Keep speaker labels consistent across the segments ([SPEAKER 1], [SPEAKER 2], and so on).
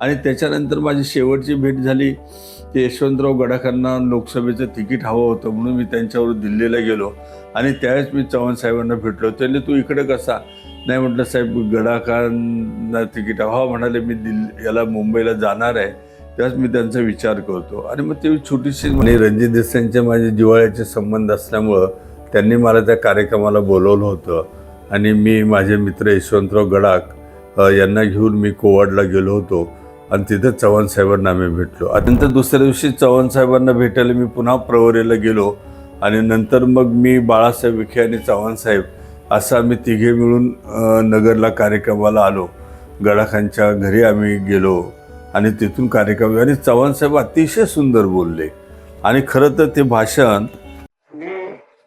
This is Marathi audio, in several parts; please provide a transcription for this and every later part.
[SPEAKER 1] आणि त्याच्यानंतर माझी शेवटची भेट झाली ते यशवंतराव गडाखांना लोकसभेचं तिकीट हवं होतं म्हणून मी त्यांच्यावर दिल्लीला गेलो. आणि त्यावेळेस मी चव्हाण साहेबांना भेटलो. त्यांनी तू इकडे कसा? नाही म्हटलं साहेब गडाखांना तिकीट हवं. म्हणाले मी दिल्ली याला मुंबईला जाणार आहे. त्याच मी त्यांचा विचार करतो. आणि मग ते छोटीशी म्हणजे रणजित देसाईंचे माझे जिवाळ्याचे संबंध असल्यामुळं त्यांनी मला त्या कार्यक्रमाला बोलवलं होतं. आणि मी माझे मित्र यशवंतराव गडाख यांना घेऊन मी कोवाडला गेलो होतो. आणि तिथं चव्हाण साहेबांना आम्ही भेटलो. आणि नंतर दुसऱ्या दिवशी चव्हाण साहेबांना भेटायला मी पुन्हा प्रवरेला गेलो आणि नंतर मग मी बाळासाहेब विखे आणि चव्हाण साहेब असं आम्ही तिघे मिळून नगरला कार्यक्रमाला आलो. गडाखांच्या घरी आम्ही गेलो आणि तिथून कार्यक्रम आणि चव्हाण साहेब अतिशय सुंदर बोलले. आणि खरं तर ते भाषण
[SPEAKER 2] मी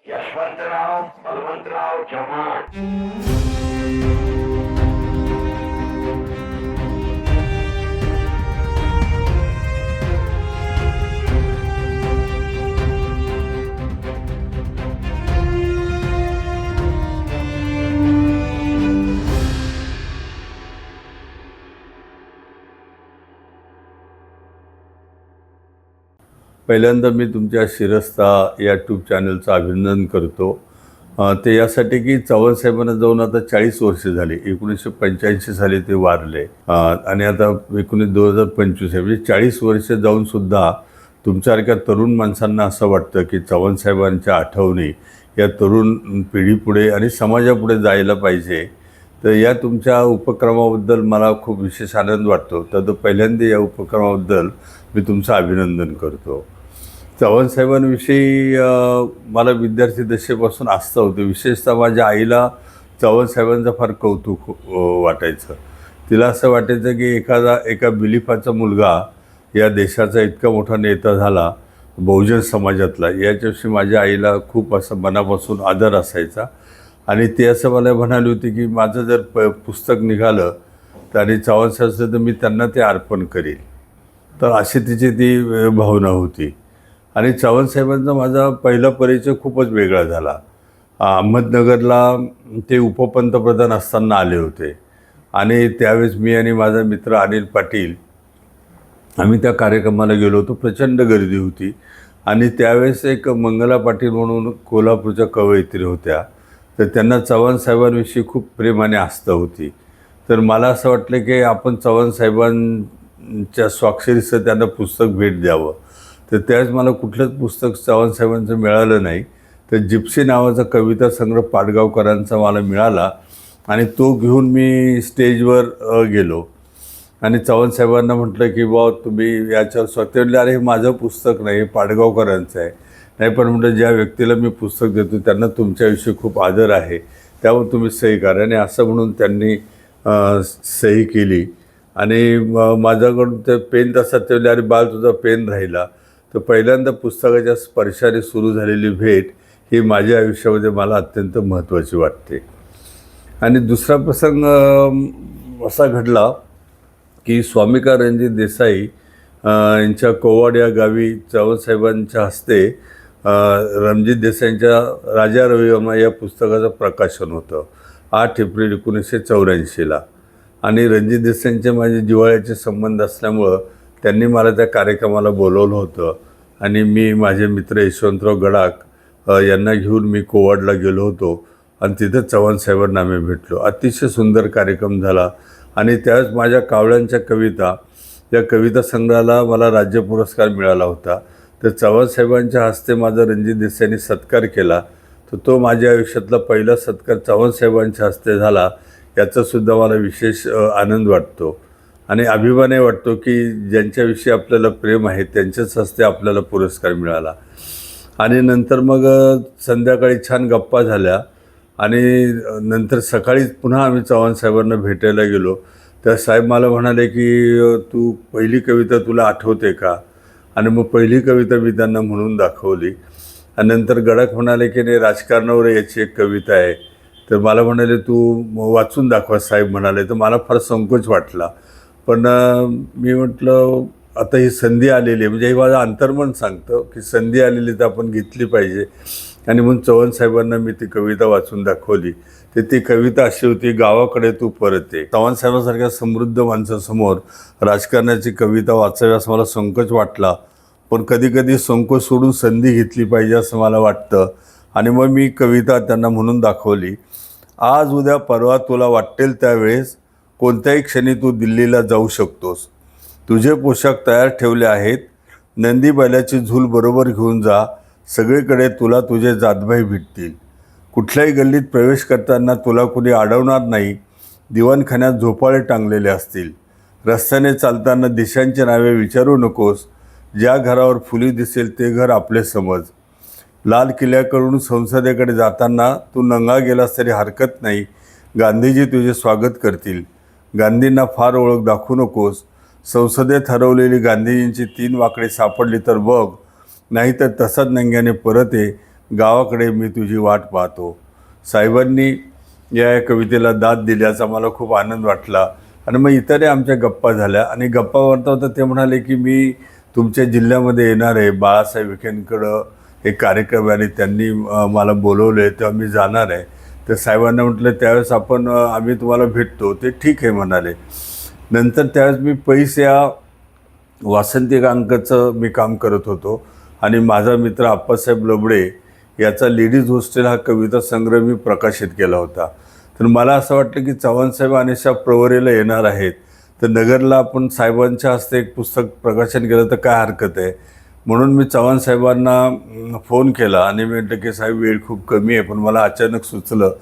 [SPEAKER 2] यशवंतराव बलवंतराव चव्हाण.
[SPEAKER 1] पहिल्यांदा मी तुमच्या शिरस्ता या ट्यूब चॅनलचं अभिनंदन करतो. ते यासाठी की चव्हाण साहेबांना जाऊन आता चाळीस वर्ष झाली एकोणीसशे पंच्याऐंशी साली ते वारले. आणि आता एकोणीस दोन हजार पंचवीस आहे म्हणजे चाळीस वर्ष जाऊन सुद्धा तुमच्यासारख्या तरुण माणसांना असं वाटतं की चव्हाण साहेबांच्या आठवणी या तरुण पिढीपुढे आणि समाजापुढे जायला पाहिजे. तर या तुमच्या उपक्रमाबद्दल मला खूप विशेष आनंद वाटतो. तर तो पहिल्यांदा या उपक्रमाबद्दल मी तुमचं अभिनंदन करतो. चव्हाण साहेबांविषयी मला विद्यार्थी दशेपासून आस्था होती. विशेषतः माझ्या आईला चव्हाण साहेबांचं फार कौतुक वाटायचं. तिला असं वाटायचं की एखादा एका बिलिफाचा मुलगा या देशाचा इतका मोठा नेता झाला बहुजन समाजातला याच्याविषयी माझ्या आईला खूप असं मनापासून आदर असायचा. आणि ते असं मला म्हणाली होती की माझं जर प पुस्तक निघालं तर आणि चव्हाण साहेब तर मी त्यांना ते अर्पण करील तर अशी तिची ती भावना होती. आणि चव्हाण साहेबांचा माझा पहिला परिचय खूपच वेगळा झाला. अहमदनगरला ते उपपंतप्रधान असताना आले होते. आणि त्यावेळेस मी आणि माझा मित्र अनिल पाटील आम्ही त्या कार्यक्रमाला गेलो होतो. प्रचंड गर्दी होती. आणि त्यावेळेस एक मंगला पाटील म्हणून कोल्हापूरच्या कवयित्री होत्या. तर त्यांना चव्हाण साहेबांविषयी खूप प्रेमाने आस्था होती. तर मला असं वाटलं की आपण चव्हाण साहेबांच्या स्वाक्षरीचं त्यांना पुस्तक भेट द्यावं. तर त्यावेळेस मला कुठलंच पुस्तक चव्हाण साहेबांचं मिळालं नाही. तर जिप्सी नावाचा कविता संग्रह पाडगावकरांचा मला मिळाला आणि तो घेऊन मी स्टेजवर गेलो. आणि चव्हाण साहेबांना म्हटलं की बा तुम्ही याच्यावर स्वतः अरे हे माझं पुस्तक नाही हे पाडगावकरांचं आहे. नाही पण म्हटलं ज्या व्यक्तीला मी पुस्तक देतो त्यांना तुमच्याविषयी खूप आदर आहे. त्यामुळे तुम्ही सही करा. आणि असं म्हणून त्यांनी सही केली. आणि म- माझ्याकडून ते पेन तसा ते अरे बाल तुझा पेन राहिला. तर पहिल्यांदा पुस्तकाच्या स्पर्शाने सुरू झालेली भेट ही माझ्या आयुष्यामध्ये मला अत्यंत महत्त्वाची वाटते. आणि दुसरा प्रसंग असा घडला की स्वामिका रणजित देसाई यांच्या कोवाड या गावी चव्हाणसाहेबांच्या हस्ते रणजित देसाईंच्या राजा रविवर्मा या पुस्तकाचं प्रकाशन होतं आठ एप्रिल एकोणीसशे चौऱ्याऐंशीला. आणि रणजित देसाईंचे माझे जिव्हाळ्याचे संबंध असल्यामुळं त्यांनी मला त्या कार्यक्रमाला बोलवलं होतं. आणि मी माझे मित्र यशवंतराव गडाख यांना घेऊन मी कोवाडला गेलो होतो. आणि तिथं चव्हाण साहेबांना आम्ही भेटलो. अतिशय सुंदर कार्यक्रम झाला. आणि त्यावेळेस माझ्या कावळ्यांच्या कविता या कविता संग्रहाला मला राज्य पुरस्कार मिळाला होता. तर चव्हाण साहेबांच्या हस्ते माझा रणजित देसाईंनी सत्कार केला. तर तो माझ्या आयुष्यातला पहिला सत्कार चव्हाण साहेबांच्या हस्ते झाला. याचासुद्धा मला विशेष आनंद वाटतो. आणि अभिमानही वाटतो की ज्यांच्याविषयी आपल्याला प्रेम आहे त्यांच्याच हस्ते आपल्याला पुरस्कार मिळाला. आणि नंतर मग संध्याकाळी छान गप्पा झाल्या आणि नंतर सकाळी पुन्हा आम्ही चव्हाण साहेबांना भेटायला गेलो. तर साहेब मला म्हणाले की तू पहिली कविता तुला आठवते का? आणि मग पहिली कविता मी त्यांना म्हणून दाखवली. आणि नंतर गडक म्हणाले की नाही राजकारणावर याची एक कविता आहे. तर मला म्हणाले तू वाचून दाखवा साहेब म्हणाले. तर मला फार संकोच वाटला. पण मी म्हटलं आता ही संधी आलेली आहे. म्हणजे हे माझं अंतर्मन सांगतं की संधी आलेली तर आपण घेतली पाहिजे. आणि म्हणून चव्हाण साहेबांना मी ती कविता वाचून दाखवली. तर ती कविता अशी होती गावाकडे तू परत ये. चव्हाणसाहेबांसारख्या समृद्ध माणसासमोर राजकारणाची कविता वाचावी असं मला संकोच वाटला. पण कधीकधी संकोच सोडून संधी घेतली पाहिजे असं मला वाटतं. आणि मग मी कविता त्यांना म्हणून दाखवली. आज उद्या परवा तुला वाटेल त्यावेळेस कोणत्याही क्षणी तू दिल्लीला जाऊ शकतोस. तुझे पोशाख तयार ठेवले आहेत. नंदी बैलाची झूल बरोबर घेऊन जा. सगळीकडे तुला तुझे जातभाई भेटतील. कुठल्याही गल्लीत प्रवेश करताना तुला कुणी अडवणार नाही. दिवाणखान्यात झोपाळे टांगलेले असतील. रस्त्याने चालताना दिशांची नावे विचारू नकोस. ज्या घरावर फुली दिसेल ते घर आपले समज. लाल किल्ल्याकडून संसदेकडे जाताना तू नंगा गेलास तरी हरकत नाही. गांधीजी तुझे स्वागत करतील. गांधींना फार ओळख दाखवू नकोस. संसदेत हरवलेली गांधीजींची तीन वाकडे सापडली तर बघ. नाही तर तसाच नंग्याने परत ये गावाकडे मी तुझी वाट पाहतो. साहेबांनी या कवितेला दाद दिल्याचा मला खूप आनंद वाटला. आणि मग इतरही आमच्या गप्पा झाल्या. आणि गप्पा वार्ता होता ते म्हणाले की मी तुमच्या जिल्ह्यामध्ये येणार आहे. बाळासाहेब विखेंकडं एक कार्यक्रम आणि त्यांनी मला बोलवलं आहे तेव्हा मी जाणार आहे. तर साहेबांना म्हटलं त्यावेळेस आपण आम्ही तुम्हाला भेटतो. ते ठीक आहे म्हणाले. नंतर त्यावेळेस मी पैसे या वासंतिक मी काम करत होतो. आणि माझा मित्र आप्पासाहेब लबडे याचा लेडीज हॉस्टेल हा कविता संग्रह मी प्रकाशित केला होता. तर मला असं वाटलं की चव्हाणसाहेब अनिशा प्रवरेला येणार आहेत. तर नगरला आपण साहेबांच्या हस्ते एक पुस्तक प्रकाशन केलं तर काय हरकत आहे? म्हणून मी चव्हाण साहेबांना फोन केला आणि मी म्हटलं की साहेब वेळ खूप कमी आहे पण मला अचानक सुचलं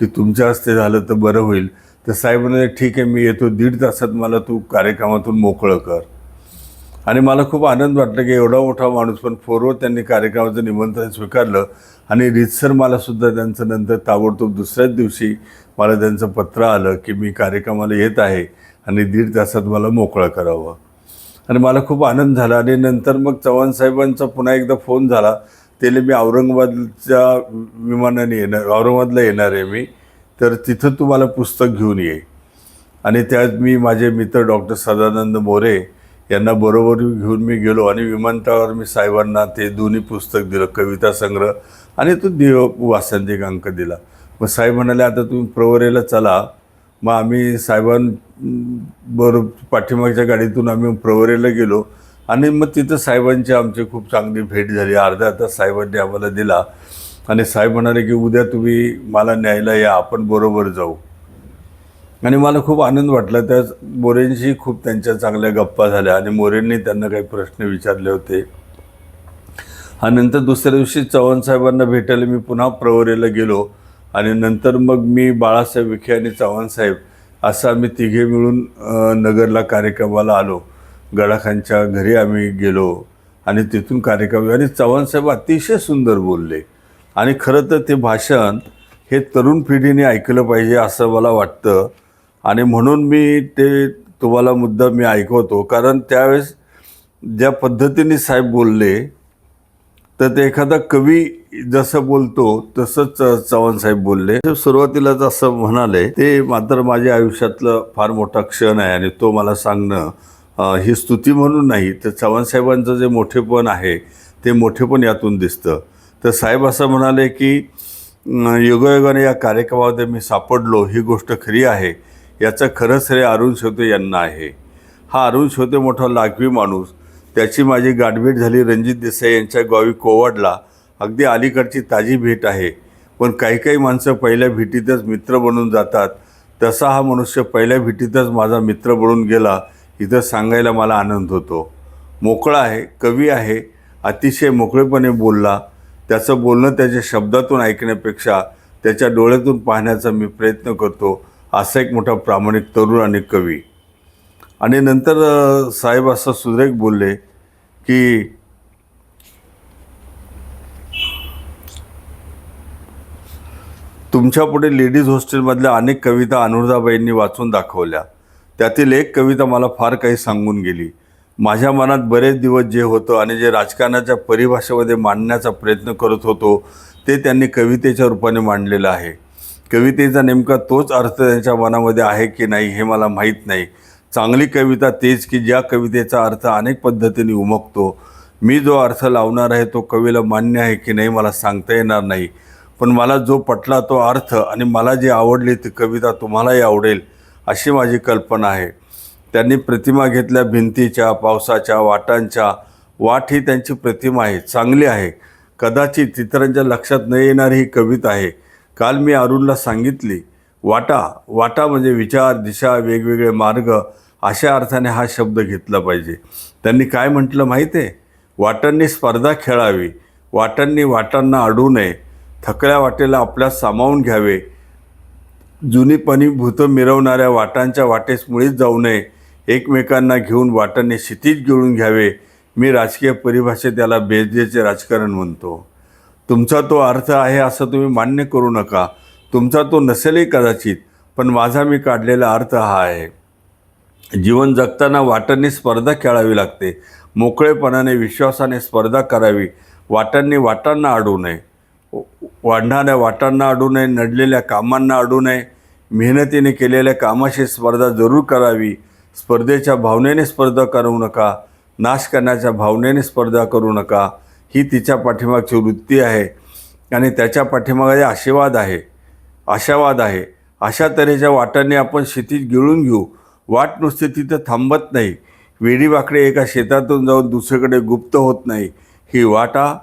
[SPEAKER 1] की तुमच्या हस्ते झालं तर बरं होईल. तर साहेब म्हणाले ठीक आहे मी येतो. दीड तासात मला तू कार्यक्रमातून मोकळं कर. आणि मला खूप आनंद वाटला की एवढा मोठा माणूस पण फोरवर त्यांनी कार्यक्रमाचं निमंत्रण स्वीकारलं. आणि रीतसर मलासुद्धा त्यांचं नंतर ताबडतोब दुसऱ्याच दिवशी मला त्यांचं पत्र आलं की मी कार्यक्रमाला येत आहे आणि दीड तासात मला मोकळं करावं. आणि मला खूप आनंद झाला. आणि नंतर मग चव्हाण साहेबांचा पुन्हा एकदा फोन झाला. त्याला मी औरंगाबादच्या विमानाने येणार औरंगाबादला येणार आहे मी. तर तिथं तुम्हाला पुस्तक घेऊन ये. आणि त्यात मी माझे मित्र डॉक्टर सदानंद मोरे यांना बरोबर घेऊन मी गेलो. आणि विमानतळावर मी साहेबांना ते दोन्ही पुस्तक दिलं कविता संग्रह आणि तो दिव वासंतिक अंक दिला. मग साहेब म्हणाले आता तुम्ही प्रवरेला चला. मग आम्ही साहेबां बरोबर पाठीमागच्या गाडीतून आम्ही प्रवरेला गेलो. आणि मग तिथं साहेबांची आमची खूप चांगली भेट झाली. अर्धा तास साहेबांनी आम्हाला दिला. आणि साहेब म्हणाले की उद्या तुम्ही मला न्यायला या आपण बरोबर जाऊ. आणि मला खूप आनंद वाटला. त्या मोरेंशी खूप त्यांच्या चांगल्या गप्पा झाल्या आणि मोरेंनी त्यांना काही प्रश्न विचारले होते. आणि नंतर दुसऱ्या दिवशी चव्हाण साहेबांना भेटायला मी पुन्हा प्रवरेला गेलो. आणि नंतर मग मी बाळासाहेब विखे आणि चव्हाण साहेब असं आम्ही तिघे मिळून नगरला कार्यक्रमाला आलो. गडाखांच्या घरी आम्ही गेलो आणि तिथून कार्यक्रम आणि चव्हाण साहेब अतिशय सुंदर बोलले. आणि खरं तर ते भाषण हे तरुण पिढीने ऐकलं पाहिजे असं मला वाटतं. आणि म्हणून मी ते तुम्हाला मुद्दा मी ऐकवतो. कारण त्यावेळेस ज्या पद्धतीने साहेब बोलले तर ते एखादा कवी जसं बोलतो तसंच चव्हाण साहेब बोलले. सुरुवातीलाच असं म्हणाले ते मात्र माझ्या आयुष्यातलं फार मोठा क्षण आहे आणि तो मला सांगणं ही स्तुती म्हणून नाही तर चव्हाणसाहेबांचं जे मोठेपण आहे ते मोठेपण यातून दिसतं. तर साहेब असं म्हणाले की योगायोगाने या कार्यक्रमामध्ये मी सापडलो ही गोष्ट खरी आहे. याचं खरं श्रेय अरुण शेवते यांना आहे. हा अरुण शेवते मोठा लागवी माणूस. त्याची माझी गाठभेट झाली. रणजित देसाई यांच्या गावी कोवाडला. अगदी अलीकडची ताजी भेट आहे. पण काही काही माणसं पहिल्या भेटीतच मित्र बनून जातात. तसा हा मनुष्य पहिल्या भेटीतच माझा मित्र बनून गेला इथं सांगायला मला आनंद होतो. मोकळा आहे कवी आहे अतिशय मोकळेपणे बोलला. त्याचं बोलणं त्याच्या शब्दातून ऐकण्यापेक्षा त्याच्या डोळ्यातून पाहण्याचा मी प्रयत्न करतो असा एक मोठा प्रामाणिक तरुण आणि कवी. आणि नंतर साहेब असं सुरेख बोलले की तुमच्यापुढे लेडीज हॉस्टेलमधल्या अनेक कविता अनुराधाबाईंनी वाचून दाखवल्या. त्यातील एक कविता मला फार काही सांगून गेली. माझ्या मनात बरेच दिवस जे होतं आणि जे राजकारणाच्या परिभाषेमध्ये मांडण्याचा प्रयत्न करत होतो ते त्यांनी कवितेच्या रूपाने मांडलेलं आहे. कवितेचा नेमका तोच अर्थ त्यांच्या मनामध्ये आहे की नाही हे मला माहीत नाही. चांगली कविता तेच की ज्या कवितेचा अर्थ अनेक पद्धतीने उमगतो. मी जो अर्थ लावणार आहे तो कवीला मान्य आहे की नाही मला सांगता येणार नाही. पण मला जो पटला तो अर्थ आणि मला जी आवडली ती कविता तुम्हालाही आवडेल अशी माझी कल्पना आहे. त्यांनी प्रतिमा घेतल्या भिंतीच्या पावसाच्या वाटांच्या. वाट ही त्यांची प्रतिमा आहे चांगली आहे. कदाचित इतरांच्या लक्षात न येणारी ही कविता आहे. काल मी अरुणला सांगितली वाटा वाटा म्हणजे विचार दिशा वेगवेगळे मार्ग अशा अर्थाने हा शब्द घेतला पाहिजे. त्यांनी काय म्हटलं माहीत आहे वाटांनी स्पर्धा खेळावी. वाटांनी वाटांना अडू नये. थकल्या वाटेला आपल्या सामावून घ्यावे. जुनीपणी भूतं मिरवणाऱ्या वाटांच्या वाटेस मुळीच जाऊ नये. एकमेकांना घेऊन वाटांनी क्षितीज गिळून घ्यावे. मी राजकीय परिभाषेत याला बेजेचे राजकारण म्हणतो. तुमचा तो अर्थ आहे असं तुम्ही मान्य करू नका. तुमचा तो नसेलही कदाचित पण माझा मी काढलेला अर्थ हा आहे. जीवन जगताना वाटांनी स्पर्धा खेळावी लागते. मोकळेपणाने विश्वासाने स्पर्धा करावी. वाटांनी वाटांना अडू नये. वाढणाऱ्या वाटांना अडू नये नडलेल्या कामांना अडू नये. मेहनतीने केलेल्या कामाशी स्पर्धा जरूर करावी. स्पर्धेच्या भावनेने स्पर्धा करू नका. नाश करण्याच्या भावनेने स्पर्धा करू नका. ही तिच्या पाठीमागची वृत्ती आहे आणि त्याच्या पाठीमागे आशीर्वाद आहे. आशावाद आहे. अशा तऱ्हेच्या वाटांनी आपण शेतीत गिळून घेऊ. वाट नुसती तिथं थांबत नाही. वेडीवाकडे एका शेतातून जाऊन दुसरीकडे गुप्त होत नाही. ही वाटा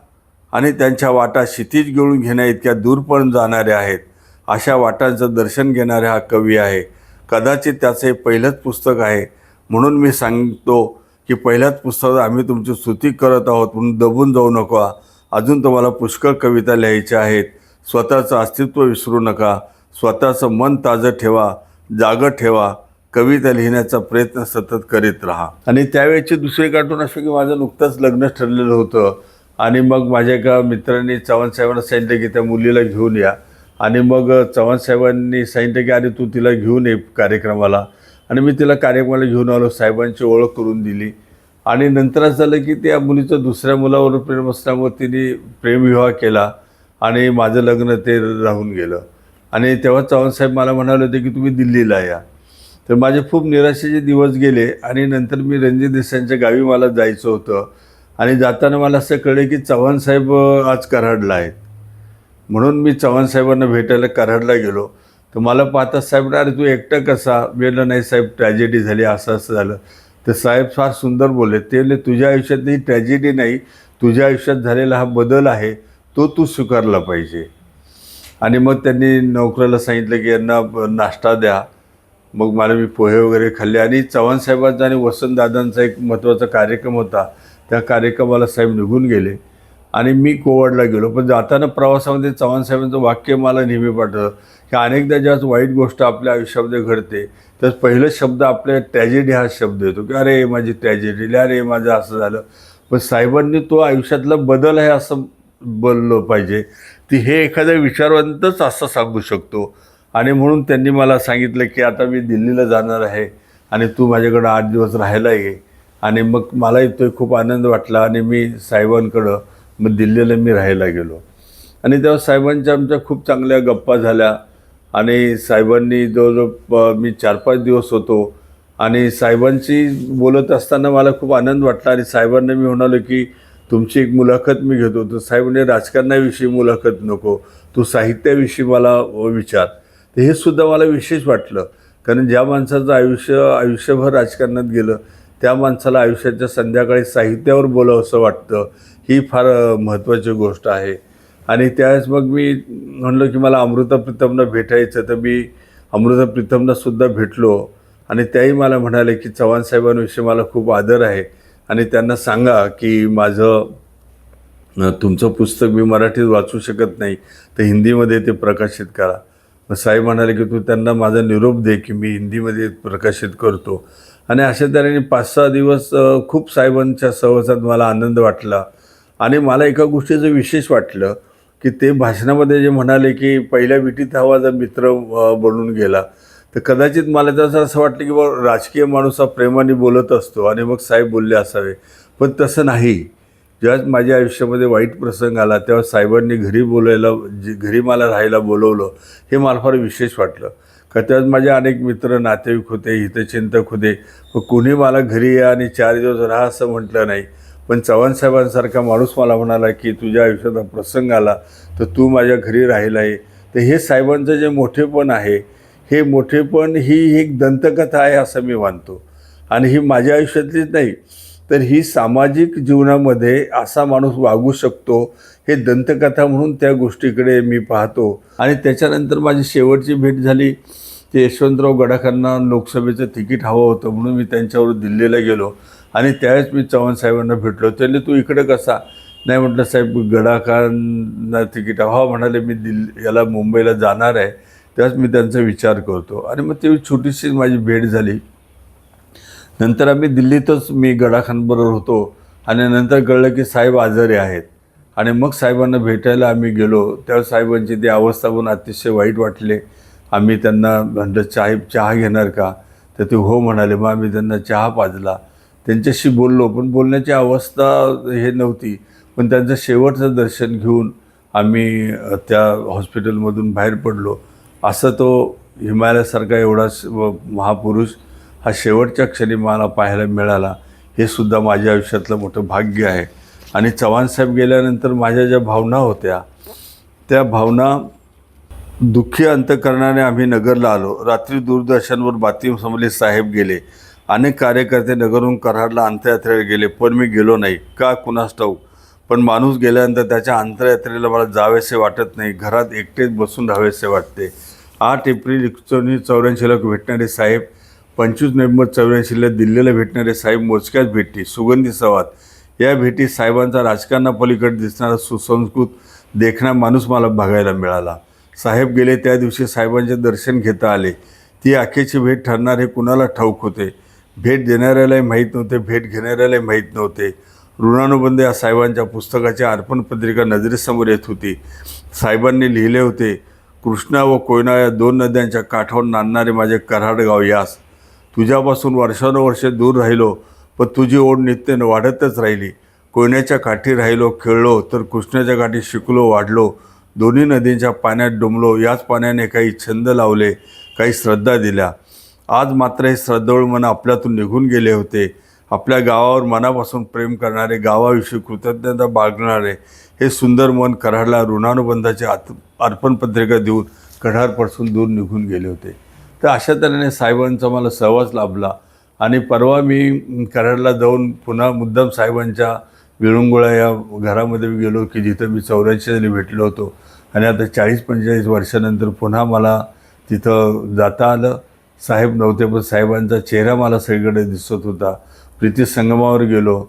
[SPEAKER 1] आणि त्यांच्या वाटा क्षितिज गिळून घेण्या इतक्या दूरपर्यंत जाणाऱ्या आहेत. अशा वाटांचं दर्शन घेणारा हा कवी आहे. कदाचित त्याचं हे पहिलंच पुस्तक आहे. म्हणून मी सांगतो की पहिल्याच पुस्तकात आम्ही तुमची स्तुती करत आहोत म्हणून दबून जाऊ नका. अजून तुम्हाला पुष्कळ कविता लिहायच्या आहेत. स्वतःचं अस्तित्व विसरू नका. स्वतःचं मन ताजं ठेवा. जागं ठेवा. कविता लिहिण्याचा प्रयत्न सतत करीत राहा. आणि त्यावेळेची दुसरी कार्टून असं की माझं नुकतंच लग्न ठरलेलं होतं. आणि मग माझ्या एका मित्रांनी चव्हाणसाहेबांना सांगितलं की त्या मुलीला घेऊन या. आणि मग चव्हाणसाहेबांनी सांगितलं की अरे तू तिला घेऊन ये कार्यक्रमाला. आणि मी तिला कार्यक्रमाला घेऊन आलो साहेबांची ओळख करून दिली. आणि नंतर असं झालं की त्या मुलीचं दुसऱ्या मुलावर प्रेम असल्यामुळे तिने प्रेमविवाह केला आणि माझं लग्न ते राहून गेलं. आणि तेव्हा चव्हाणसाहेब मला म्हणाले होते की तुम्ही दिल्लीला या. तर माझे खूप निराशेचे दिवस गेले आणि नंतर मी रणजित देसाईंच्या गावी मला जायचं होतं. आणि जाताना मला असं कळलं की चव्हाणसाहेब आज कराडला आहेत. म्हणून मी चव्हाणसाहेबांना भेटायला कराडला गेलो. तर मला पाहता साहेब अरे तू एकटं कसा? वेळलं नाही साहेब ट्रॅजेडी झाली असं असं झालं. तर साहेब फार सुंदर बोलले. ते तुझ्या आयुष्यात ही ट्रॅजेडी नाही. तुझ्या आयुष्यात झालेला हा बदल आहे. तो तू स्वीकारला पाहिजे. आणि मग त्यांनी नोकराला सांगितलं की यांना नाश्ता द्या. मग मला मी पोहे वगैरे खाल्ले. आणि चव्हाणसाहेबांचा आणि वसंतदादांचा एक महत्त्वाचा कार्यक्रम होता. त्या कार्यक्रमाला साहेब निघून गेले. आणि मी कोवडला गेलो. पण जाताना प्रवासामध्ये चव्हाण साहेबांचं वाक्य मला नेहमी पाठवलं की अनेकदा ज्याच वाईट गोष्ट आपल्या आयुष्यामध्ये घडते तर पहिलं शब्द आपल्या ट्रॅजेडी हा शब्द येतो की अरे माझी ट्रॅजेडी अरे माझं असं झालं. पण साहेबांनी तो आयुष्यातला बदल आहे असं बोललं पाहिजे. ती हे एखाद्या विचारवंतच असं सांगू शकतो. आणि म्हणून त्यांनी मला सांगितलं की आता मी दिल्लीला जाणार आहे आणि तू माझ्याकडं आठ दिवस राहायला ये. आणि मग मलाही तो खूप आनंद वाटला आणि मी साहेबांकडं मग दिल्लीला मी राहायला गेलो. आणि तेव्हा साहेबांच्या आमच्या खूप चांगल्या गप्पा झाल्या आणि साहेबांनी जवळजवळ मी चार पाच दिवस होतो आणि साहेबांशी बोलत असताना मला खूप आनंद वाटला आणि साहेबांना मी म्हणालो की तुमची एक मुलाखत मी घेतो. तर साहेबांनी राजकारणाविषयी मुलाखत नको तू साहित्याविषयी मला विचार. तर हे सुद्धा मला विशेष वाटलं. कारण ज्या माणसाचं आयुष्य आयुष्यभर राजकारणात गेलं त्या माणसाला आयुष्याच्या संध्याकाळी साहित्यावर बोलावं असं वाटतं ही फार महत्त्वाची गोष्ट आहे. आणि त्यावेळेस मग मी म्हणलं की मला अमृता प्रीतमला भेटायचं तर मी अमृता प्रीतमनासुद्धा भेटलो. आणि त्याही मला म्हणाले की चव्हाण साहेबांविषयी मला खूप आदर आहे. आणि त्यांना सांगा की माझं तुमचं पुस्तक मी मराठीत वाचू शकत नाही तर हिंदीमध्ये ते प्रकाशित करा. मग साहेब म्हणाले की तू त्यांना माझा निरोप दे की मी हिंदीमध्ये प्रकाशित करतो. आणि अशा तऱ्हेने पाच सहा दिवस खूप साहेबांच्या सहवासात मला आनंद वाटला. आणि मला एका गोष्टीचं विशेष वाटलं की ते भाषणामध्ये जे म्हणाले की पहिल्या विटीत हा माझा मित्र बनून गेला. तर कदाचित मला त्याचं असं वाटलं की बा राजकीय माणूस हा प्रेमाने बोलत असतो आणि मग साहेब बोलले असावे. पण तसं नाही. जेव्हा माझ्या आयुष्यामध्ये वाईट प्रसंग आला तेव्हा साहेबांनी घरी बोलायला जे घरी मला राहायला बोलवलं हे मला फार विशेष वाटलं. का त्यावेळेस माझे अनेक मित्र नातेवाईक होते हितचिंतक होते. व कुणी मला घरी या आणि चार दिवस राहा असं म्हटलं नाही. पण चव्हाणसाहेबांसारखा माणूस मला म्हणाला की तुझ्या आयुष्यात प्रसंग आला तर तू माझ्या घरी राहिला आहे. तर हे साहेबांचं जे मोठेपण आहे हे मोठेपण ही एक दंतकथा आहे असं मी मानतो. आणि ही माझ्या आयुष्यातलीच नाही तर ही सामाजिक जीवनामध्ये असा माणूस वागू शकतो हे दंतकथा म्हणून त्या गोष्टीकडे मी पाहतो. आणि त्याच्यानंतर माझी शेवटची भेट झाली. ते यशवंतराव गडाखांना लोकसभेचं तिकीट हवं होतं म्हणून मी त्यांच्यावर दिल्लीला गेलो. आणि त्यावेळेस मी चव्हाण साहेबांना भेटलो. त्याने तू इकडे कसा? नाही म्हटलं साहेब गडाखांना तिकीट हवं. म्हणाले मी दिल्ली याला मुंबईला जाणार आहे. त्यावेळेस मी त्यांचा विचार करतो. आणि मग ती छोटीशी माझी भेट झाली. नंतर आम्ही दिल्लीतच मी गडाखांबरोबर होतो आणि नंतर कळलं की साहेब आजारी आहेत. आणि मग साहेबांना भेटायला आम्ही गेलो. त्यावेळेस साहेबांची ती अवस्था पण अतिशय वाईट वाटले. आम्ही त्यांना म्हणलं चाय चहा घेणार का? तर ते हो म्हणाले. मग आम्ही त्यांना चहा पाजला. त्यांच्याशी बोललो पण बोलण्याची अवस्था हे नव्हती. पण त्यांचं शेवटचं दर्शन घेऊन आम्ही त्या हॉस्पिटलमधून बाहेर पडलो. असं तो हिमालयासारखा एवढा स- व- महापुरुष हा शेवटच्या क्षणी मला पाहायला मिळाला. हे सुद्धा माझ्या आयुष्यातलं मोठं भाग्य आहे. आणि चव्हाणसाहेब गेल्यानंतर माझ्या ज्या भावना होत्या त्या भावना दुःखी अंतकरणाने आम्ही नगरला आलो. रात्री दूरदर्शनवर बातमी समजली साहेब गेले. अनेक कार्यकर्ते नगरहून कराडला अंत्ययात्रेला गेले पण मी गेलो नाही. का? कुणास ठाऊक. पण माणूस गेल्यानंतर त्याच्या अंतरयात्रेला मला जावेसे वाटत नाही. घरात एकटेच बसून राहावेसे वाटते. आठ एप्रिल एकोणीसशे चौऱ्याऐंशीला भेटणारे साहेब पंचवीस नोव्हेंबर चौऱ्याऐंशीला दिल्लीला भेटणारे साहेब मोजक्याच भेटी सुगंधी संवाद. या भेटीत साहेबांचा राजकारणापलीकडे दिसणारा सुसंस्कृत देखणा माणूस मला बघायला मिळाला. साहेब गेले त्या दिवशी साहेबांचे दर्शन घेता आले. ती अखेची भेट ठरणार हे कुणाला ठाऊक होते? भेट देणाऱ्यालाही माहीत नव्हते भेट घेणाऱ्यालाही माहीत नव्हते. ऋणानुबंध या साहेबांच्या पुस्तकाची अर्पण पत्रिका नजरेसमोर येत होती. साहेबांनी लिहिले होते कृष्णा व कोयना या दोन नद्यांच्या काठावर नांदणारे माझे कराड गाव यास. तुझ्यापासून वर्षानुवर्षे दूर राहिलो पण तुझी ओढ नित्यानं वाढतच राहिली. कोयण्याच्या काठी राहिलो खेळलो तर कृष्णाच्या काठी शिकलो वाढलो. दोन्ही नदींच्या पाण्यात डुंबलो याच पाण्याने काही छंद लावले काही श्रद्धा दिल्या. आज मात्र हे श्रद्धाळू मन आपल्यातून निघून गेले होते. आपल्या गावावर मनापासून प्रेम करणारे गावाविषयी कृतज्ञता बाळगणारे हे सुंदर मन कराडला ऋणानुबंधाचे आत अर्पणपत्रिका देऊन कढारपासून दूर निघून गेले होते. तर अशा तऱ्हेने साहेबांचा मला सहवास लाभला. आणि परवा मी कराडला जाऊन पुन्हा मुद्दाम साहेबांच्या विळुंगुळा या घरामध्ये मी गेलो की जिथं मी चौऱ्याऐंशी साली भेटलो होतो. आणि आता चाळीस पंचेचाळीस वर्षानंतर पुन्हा मला तिथं जाता आलं. साहेब नव्हते पण साहेबांचा चेहरा मला सगळीकडे दिसत होता. प्रीती संगमावर गेलो.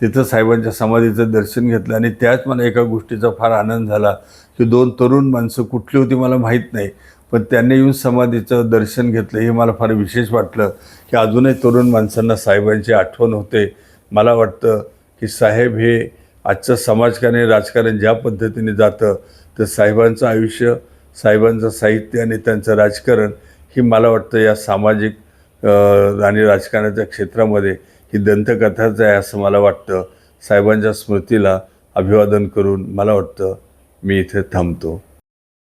[SPEAKER 1] तिथं साहेबांच्या समाधीचं दर्शन घेतलं आणि त्याच मला एका गोष्टीचा फार आनंद झाला की दोन तरुण माणसं कुठली होती मला माहीत नाही. पण त्यांनी येऊन समाधीचं दर्शन घेतलं. हे मला फार विशेष वाटलं की अजूनही तरुण माणसांना साहेबांची आठवण होते. मला वाटतं की साहेब हे आजचं समाजकारण आणि राजकारण ज्या पद्धतीने जातं तर साहेबांचं आयुष्य साहेबांचं साहित्य आणि त्यांचं राजकारण ही मला वाटतं या सामाजिक आणि राजकारणाच्या क्षेत्रामध्ये ही दंतकथाच आहे असं मला वाटतं. साहेबांच्या स्मृतीला अभिवादन करून मला वाटतं मी इथे थांबतो.